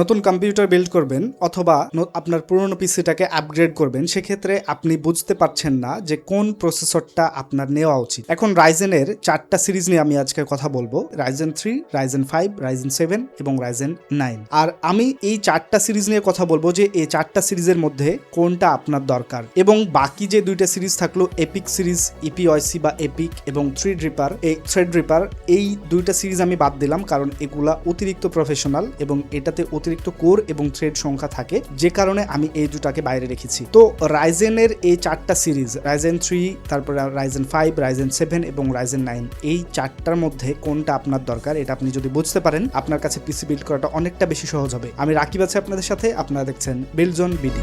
নতুন computer build করবেন অথবা আপনার পুরনো পিসিটাকে আপগ্রেড করবেন, সেক্ষেত্রে আপনি বুঝতে পারছেন না যে কোন প্রসেসরটা আপনার নেওয়া উচিত। এখন রাইজেনের চারটা সিরিজ নিয়ে আমি আজকে কথা বলব। Ryzen three Ryzen five Ryzen seven এবং রাইজেন নাইন আর আমি এই চারটা সিরিজ নিয়ে কথা বলব যে এই চারটা সিরিজের মধ্যে কোনটা আপনার দরকার। এবং বাকি যে দুইটা সিরিজ থাকল এপিক সিরিজ ইপিওয়াইসি বা এপিক এবং থ্রি ড্রিপার এই থ্রেড ড্রিপার এই দুইটা সিরিজ আমি বাদ দিলাম কারণ এগুলা অতিরিক্ত প্রফেশনাল এবং এটাতে অতিরিক্ত কোর এবং থ্রেড সংখ্যা থাকে, যে কারণে আমি এই দুটাকে বাইরে রেখেছি। তো রাইজেনের এই চারটা সিরিজ রাইজেন থ্রি, তারপরে রাইজেন ফাইভ রাইজেন সেভেন এবং রাইজেন নাইন এই চারটার মধ্যে কোনটা আপনার দরকার এটা আপনি যদি বুঝতে পারেন, আপনার কাছে পিসি বিল্ড করাটা অনেকটা বেশি সহজ হবে। আমি রাকিব আছে আপনাদের সাথে, আপনারা দেখছেন বিলজন বিডি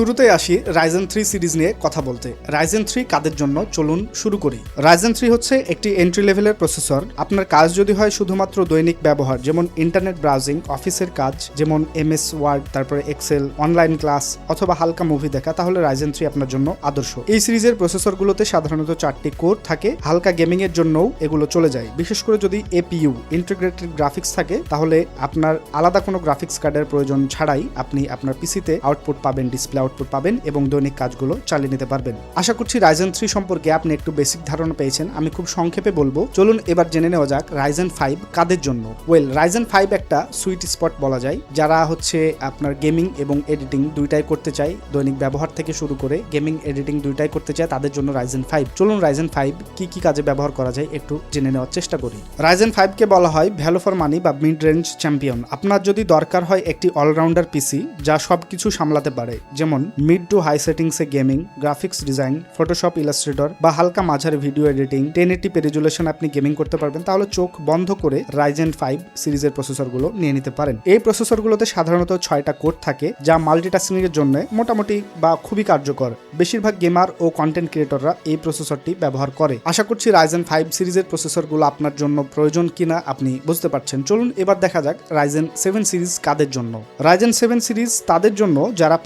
শুরুতে আসি রাইজেন থ্রি সিরিজ নিয়ে কথা বলতে। রাইজেন থ্রি কাদের জন্য? চলুন শুরু করি। রাইজেন থ্রি হচ্ছে একটি এন্ট্রি লেভেলের প্রসেসর আপনার কাজ যদি হয় শুধুমাত্র দৈনিক ব্যবহার, যেমন ইন্টারনেট ব্রাউজিং অফিসের কাজ, যেমন এম এস ওয়ার্ড তারপরে এক্সেল অনলাইন ক্লাস অথবা হালকা মুভি দেখা, তাহলে রাইজেন থ্রি আপনার জন্য আদর্শ। এই সিরিজের প্রসেসরগুলোতে সাধারণত চারটি কোর থাকে, হালকা গেমিং এর জন্যও এগুলো চলে যায়। বিশেষ করে যদি এপিইউ ইন্টিগ্রেটেড গ্রাফিক্স থাকে, তাহলে আপনার আলাদা কোনো গ্রাফিক্স কার্ডের প্রয়োজন ছাড়াই আপনি আপনার পিসিতে আউটপুট পাবেন ডিসপ্লে আউটপুট পাবেন এবং দৈনিক কাজগুলো চালিয়ে নিতে পারবেন। আশা করছি রাইজেন থ্রি সম্পর্কে আপনি একটু বেসিক ধারণা পেয়েছেন, আমি খুব সংক্ষেপে বলব। চলুন এবার জেনে নেওয়া যাক রাইজেন ফাইভ কাদের জন্য। ওয়েল রাইজেন ফাইভ একটা সুইট স্পট বলা যায়, যারা হচ্ছে আপনার গেমিং এবং এডিটিং দুইটাই করতে চায়, দৈনিক ব্যবহার থেকে শুরু করে গেমিং এডিটিং দুইটাই করতে চায়, তাদের জন্য রাইজেন ফাইভ চলুন রাইজেন ফাইভ কি কি কাজে ব্যবহার করা যায় একটু জেনে নেওয়ার চেষ্টা করি। রাইজেন ফাইভকে বলা হয় ভ্যালু ফর মানি বা মিড রেঞ্জ চ্যাম্পিয়ন আপনার যদি দরকার হয় একটি অলরাউন্ডার পিসি যা সবকিছু সামলাতে পারে, যেমন মিড টু হাই সেটিংসে gaming graphics design Photoshop Illustrator বা হালকা মাঝারি video editing ten eighty resolution আপনি গেমিং করতে পারবেন, তাহলে চোখ বন্ধ করে রাইজেন ফাইভ সিরিজের প্রসেসরগুলো নিয়ে নিতে পারেন। এই প্রসেসরগুলোতে সাধারণত ছয়টা কোড থাকে, যা মাল্টিটাস্কিং এর জন্য মোটামুটি বা খুবই কার্যকর। বেশিরভাগ গেমার ও কন্টেন্ট ক্রিয়েটররা এই প্রসেসরটি ব্যবহার করে। আশা করছি রাইজেন ফাইভ সিরিজের প্রসেসরগুলো আপনার জন্য প্রয়োজন কিনা আপনি বুঝতে পারছেন। চলুন এবার দেখা যাক রাইজেন সেভেন সিরিজ কাদের জন্য। রাইজেন সেভেন সিরিজ তাদের জন্য যারা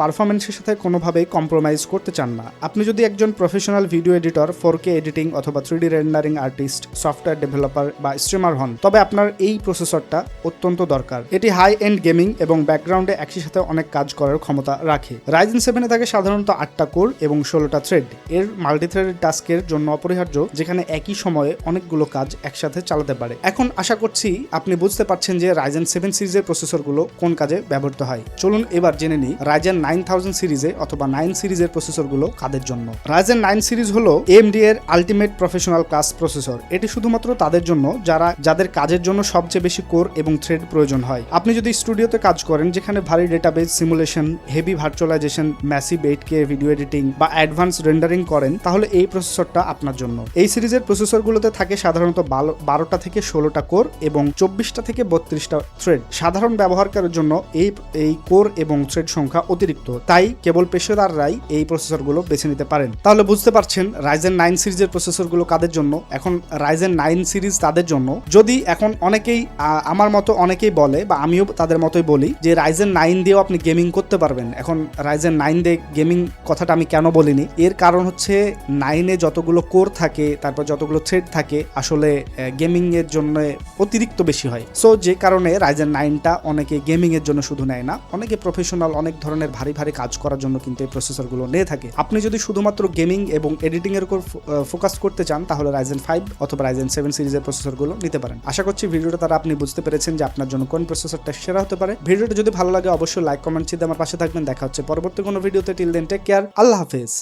পারফরমেন্সের সাথে কোনোভাবেই কম্প্রোমাইজ করতে চান না। আপনি যদি একজন professional video editor four K editing অথবা three D rendering artist software developer বা স্ট্রিমার হন, তবে আপনার এই প্রসেসরটা অত্যন্ত দরকার। এটি হাই এন্ড গেমিং এবং ব্যাকগ্রাউন্ডে একই সাথে অনেক কাজ করার ক্ষমতা রাখে। রাইজেন সেভেনে থাকে সাধারণত আটটা কোর এবং ষোলোটা থ্রেড এর মাল্টিথ্রেডেড টাস্কের জন্য অপরিহার্য, যেখানে একই সময়ে অনেকগুলো কাজ একসাথে চালাতে পারে। এখন আশা করছি আপনি বুঝতে পারছেন যে রাইজেন সেভেন সিরিজের প্রসেসরগুলো কোন কাজে ব্যবহৃত হয়। চলুন এবার জেনে নিই রাইজেন নাইন থাউজেন্ড সিরিজে অথবা নাইন সিরিজের প্রসেসরগুলো কাদের জন্য? রাইজেন নাইন সিরিজ হলো এমডি এর আলটিমেট প্রফেশনাল ক্লাস প্রসেসর। এটি শুধুমাত্র তাদের জন্য, যারা, যাদের কাজের জন্য সবচেয়ে বেশি কোর এবং থ্রেড প্রয়োজন হয়। আপনি যদি স্টুডিওতে কাজ করেন, যেখানে ভারী database simulation heavy virtualization massive eight K video editing বা অ্যাডভান্স রেন্ডারিং করেন, তাহলে এই প্রসেসরটা আপনার জন্য। এই সিরিজের প্রসেসরগুলোতে থাকে সাধারণত বারো- বারোটা থেকে ষোলোটা কোর এবং চব্বিশটা থেকে বত্রিশটা থ্রেড। সাধারণ ব্যবহারকারের জন্য এই এই কোর এবং থ্রেড সংখ্যা অতিরিক্ত। তাই কেবল পেশাদাররাই এই প্রসেসরগুলো বেছে নিতে পারেন। তাহলে বুঝতে পারছেন রাইজেন নাইন সিরিজের প্রসেসরগুলো কাদের জন্য, এখন রাইজেন নাইন সিরিজ তাদের জন্য। যদি এখন অনেকেই আমার মতো অনেকেই বলে, বা আমিও তাদের মতোই বলি, যে রাইজেন নাইন দিয়েও আপনি গেমিং করতে পারবেন। এখন রাইজেন নাইন দিয়ে গেমিং কথাটা আমি কেন বলিনি? এর কারণ হচ্ছে নাইনে যতগুলো কোর থাকে, তারপর যতগুলো থ্রেড থাকে, আসলে গেমিং এর জন্য অতিরিক্ত বেশি হয়। সো যে কারণে রাইজেন নাইনটা অনেকে গেমিং এর জন্য শুধু নেয় না, অনেকে প্রফেশনাল অনেক ধরনের ভারী ভারী কাজ করার জন্য কিন্তু এই প্রসেসরগুলো নিয়ে থাকে। আপনি যদি শুধুমাত্র গেমিং এবং এডিটিংয়ের উপর ফোকাস করতে চান, তাহলে রাইজেন ফাইভ অথবা রাইজেন সেভেন সিরিজের প্রসেসরগুলো নিতে পারেন। আশা করছি ভিডিওটা তারা আপনি বুঝতে পেরেছেন যে আপনার জন্য কোন প্রসেসরটা সেরা হতে পারে। ভিডিওটা যদি ভালো লাগে, অবশ্যই লাইক কমেন্ট চিন্তা আমার পাশে থাকবেন। দেখা হচ্ছে পরবর্তী কোনো ভিডিওতে। টিল দেন টেক কেয়ার আল্লাহ হাফেজ।